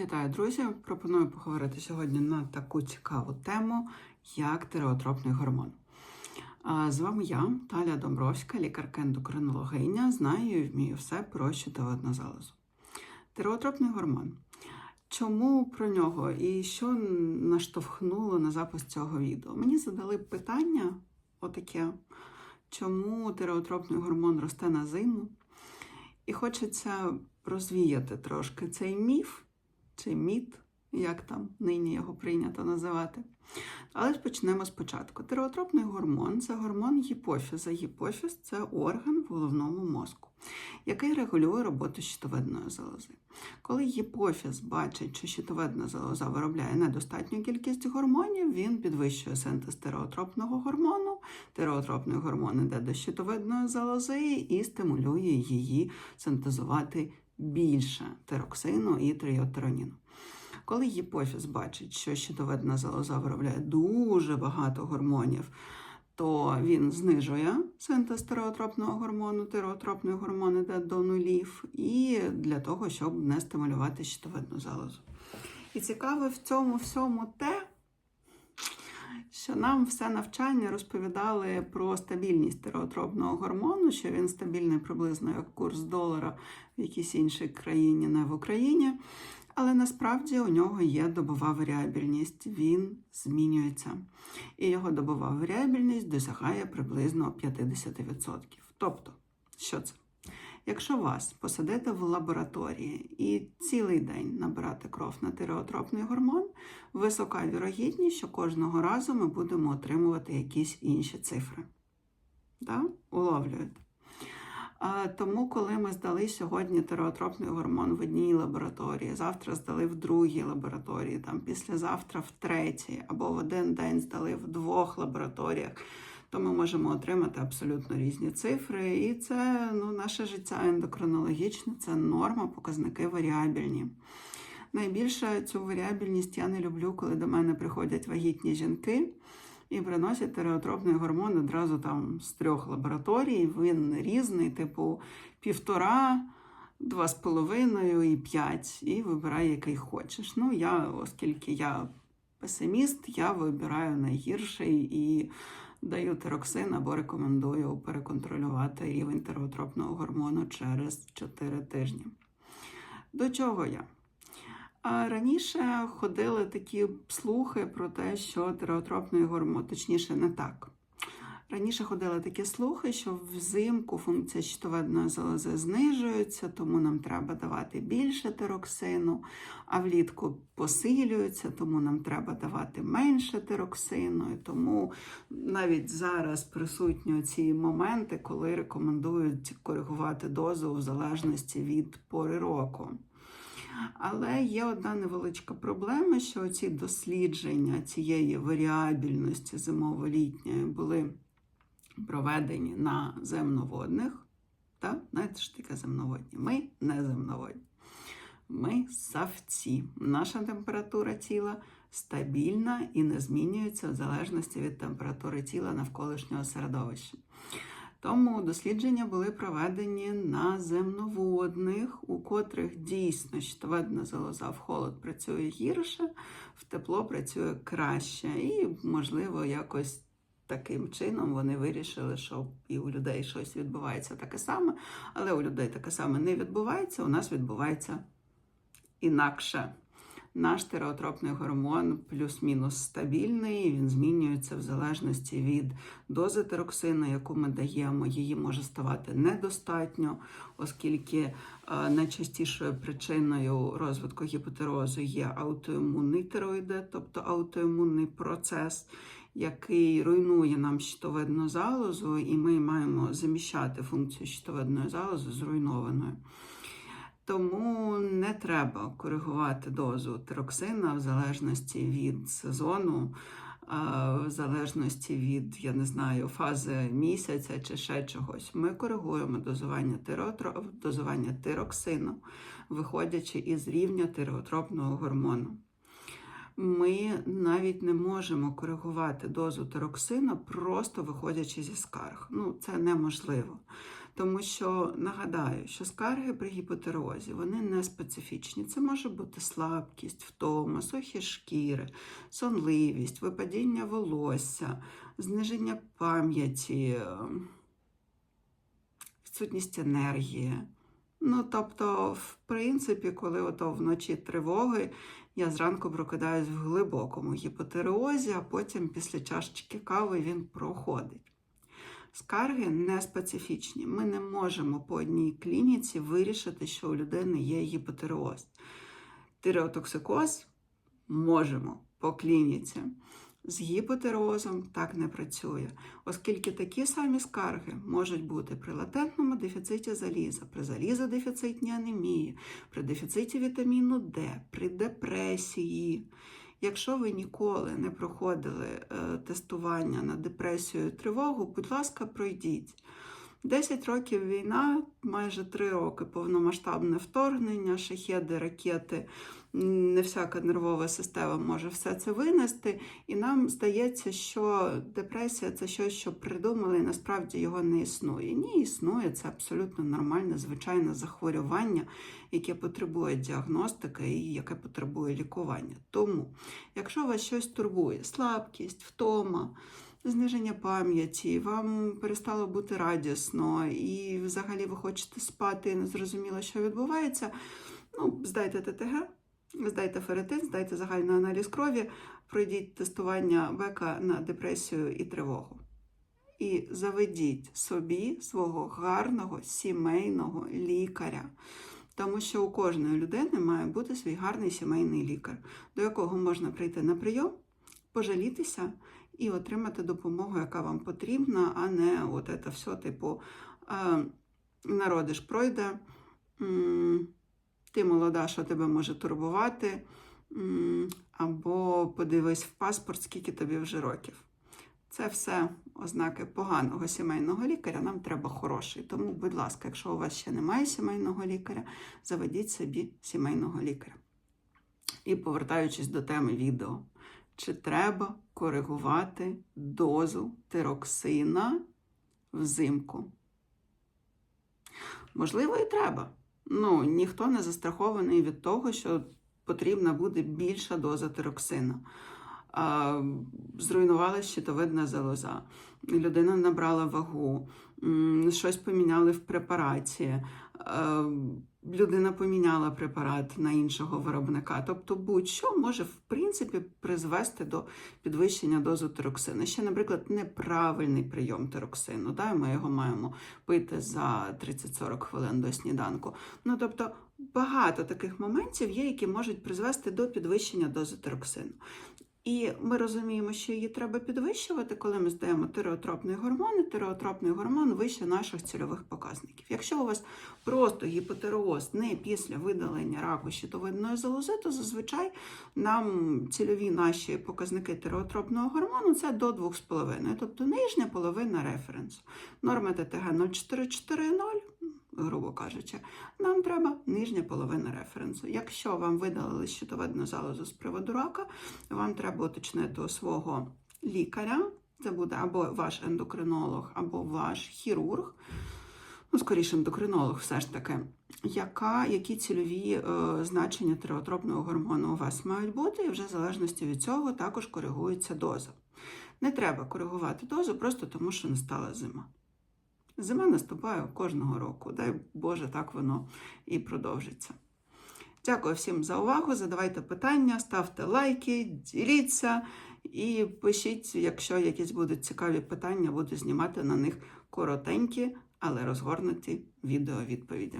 Вітаю, друзі! Пропоную поговорити сьогодні на таку цікаву тему, як тиреотропний гормон. З вами я, Таля Домбровська, лікарка-ендокринологиня, знаю і вмію все про щитовидну залозу. Тиреотропний гормон. Чому про нього і що наштовхнуло на запис цього відео? Мені задали питання отаке, чому тиреотропний гормон росте на зиму? І хочеться розвіяти трошки цей міф чи міт, як там нині його прийнято називати. Але ж почнемо спочатку. Тиреотропний гормон це гормон гіпофіза. Гіпофіз це орган в головному мозку, який регулює роботу щитовидної залози. Коли гіпофіз бачить, що щитовидна залоза виробляє недостатню кількість гормонів, він підвищує синтез тиреотропного гормону. Тиреотропний гормон йде до щитовидної залози і стимулює її синтезувати більше тироксину і тріотероніну. Коли гіпофіз бачить, що щитовидна залоза виробляє дуже багато гормонів, то він знижує синтез тиреотропного гормону, тиреотропний гормон йде до нулів, і для того, щоб не стимулювати щитовидну залозу. І цікаве в цьому всьому те, що нам все навчання розповідали про стабільність тиреотропного гормону, що він стабільний приблизно як курс долара в якійсь іншій країні, не в Україні. Але насправді у нього є добова варіабельність, він змінюється. І його добова варіабельність досягає приблизно 50%. Тобто, що це? Якщо вас посадити в лабораторії і цілий день набирати кров на тиреотропний гормон, висока вірогідність, що кожного разу ми будемо отримувати якісь інші цифри. Да? Уловлюєте? Тому, коли ми здали сьогодні тиреотропний гормон в одній лабораторії, завтра здали в другій лабораторії, там післязавтра в третій, або в один день здали в двох лабораторіях, то ми можемо отримати абсолютно різні цифри. І це ну, наше життя ендокринологічне, це норма, показники варіабельні. Найбільше цю варіабельність я не люблю, коли до мене приходять вагітні жінки і приносять тиреотропний гормон одразу там з трьох лабораторій. Він різний, типу півтора, два з половиною і п'ять. І вибирай, який хочеш. Ну, я, оскільки я песиміст, я вибираю найгірший і даю тироксин або рекомендую переконтролювати рівень тиреотропного гормону через 4 тижні. До чого я? Раніше ходили такі слухи про те, що тиреотропний гормон, точніше, не так. Раніше ходили такі слухи, що взимку функція щитовидної залози знижується, тому нам треба давати більше тироксину, а влітку посилюється, тому нам треба давати менше тироксину. І тому навіть зараз присутні ці моменти, коли рекомендують коригувати дозу в залежності від пори року. Але є одна невеличка проблема, що ці дослідження цієї варіабільності зимово-літньої були проведені на земноводних. Так? Знаєте, що таке земноводні? Ми не земноводні. Ми савці. Наша температура тіла стабільна і не змінюється в залежності від температури тіла навколишнього середовища. Тому дослідження були проведені на земноводних, у котрих дійсно щитовидна залоза в холод працює гірше, в тепло працює краще. І, можливо, якось таким чином вони вирішили, що і у людей щось відбувається таке саме, але у людей таке саме не відбувається, у нас відбувається інакше. Наш тиреотропний гормон плюс-мінус стабільний, він змінюється в залежності від дози тироксину, яку ми даємо. Її може ставати недостатньо, оскільки найчастішою причиною розвитку гіпотерозу є аутоімунний тироїдит, тобто аутоімунний процес, який руйнує нам щитовидну залозу, і ми маємо заміщати функцію щитовидної залози зруйнованою. Тому не треба коригувати дозу тироксина в залежності від сезону, в залежності від, я не знаю, фази місяця чи ще чогось. Ми коригуємо дозування дозування тироксину, виходячи із рівня тиреотропного гормону. Ми навіть не можемо коригувати дозу тироксина, просто виходячи зі скарг. Ну, це неможливо. Тому що нагадаю, що скарги при гіпотерозі вони не специфічні. Це може бути слабкість, втома, сухі шкіри, сонливість, випадіння волосся, зниження пам'яті, ем, відсутність енергії. Ну, тобто, в принципі, коли ото вночі тривоги, я зранку прокидаюсь в глибокому гіпотереозі, а потім після чашечки кави він проходить. Скарги не специфічні. Ми не можемо по одній клініці вирішити, що у людини є гіпотереоз. Тиреотоксикоз можемо по клініці. З гіпотерозом так не працює, оскільки такі самі скарги можуть бути при латентному дефіциті заліза, при залізодефіцитній анемії, при дефіциті вітаміну Д, при депресії. Якщо ви ніколи не проходили е, тестування на депресію і тривогу, будь ласка, пройдіть. 10 років війна, майже 3 роки повномасштабне вторгнення, шахеди, ракети, не всяка нервова система може все це винести. І нам здається, що депресія це щось, що придумали, і насправді його не існує. Ні, існує, це абсолютно нормальне, звичайне захворювання, яке потребує діагностики і яке потребує лікування. Тому, якщо вас щось турбує, слабкість, втома, зниження пам'яті, вам перестало бути радісно, і взагалі ви хочете спати і не зрозуміло, що відбувається. Ну, здайте ТТГ, здайте ферритин, здайте загальний аналіз крові, пройдіть тестування ВЕКа на депресію і тривогу. І заведіть собі свого гарного сімейного лікаря. Тому що у кожної людини має бути свій гарний сімейний лікар, до якого можна прийти на прийом, пожалітися і отримати допомогу, яка вам потрібна, а не от це все, типу, е, народиш пройде, ти молода, що тебе може турбувати, або подивись в паспорт, скільки тобі вже років. Це все ознаки поганого сімейного лікаря. Нам треба хороший. Тому, будь ласка, якщо у вас ще немає сімейного лікаря, заведіть собі сімейного лікаря. І повертаючись до теми відео, чи треба коригувати дозу тироксина взимку? Можливо, і треба. Ну, ніхто не застрахований від того, що потрібна буде більша доза тироксина. Зруйнувала щитовидна залоза, людина набрала вагу, щось поміняли в препараті, а, людина поміняла препарат на іншого виробника. Тобто, будь-що може в принципі призвести до підвищення дози тироксину. Ще, наприклад, неправильний прийом тироксину. Да? Ми його маємо пити за 30-40 хвилин до сніданку. Ну тобто. Багато таких моментів є, які можуть призвести до підвищення дози тироксину. І ми розуміємо, що її треба підвищувати, коли ми здаємо тиреотропний гормон, і тиреотропний гормон вище наших цільових показників. Якщо у вас просто гіпотереоз не після видалення раку щитовидної залози, то зазвичай нам цільові наші показники тиреотропного гормону це до 2,5, тобто нижня половина референсу. Норма ТТГ 0,440 грубо кажучи, нам треба нижня половина референсу. Якщо вам видалили щитовидну залозу з приводу рака, вам треба уточнити у свого лікаря, це буде або ваш ендокринолог, або ваш хірург, ну, скоріше ендокринолог, все ж таки, яка, які цільові е, значення тиреотропного гормону у вас мають бути, і вже в залежності від цього також коригується доза. Не треба коригувати дозу просто тому, що настала зима. Зима наступає кожного року. Дай Боже, так воно і продовжиться. Дякую всім за увагу. Задавайте питання, ставте лайки, діліться і пишіть, якщо якісь будуть цікаві питання, буду знімати на них коротенькі, але розгорнуті відео відповіді.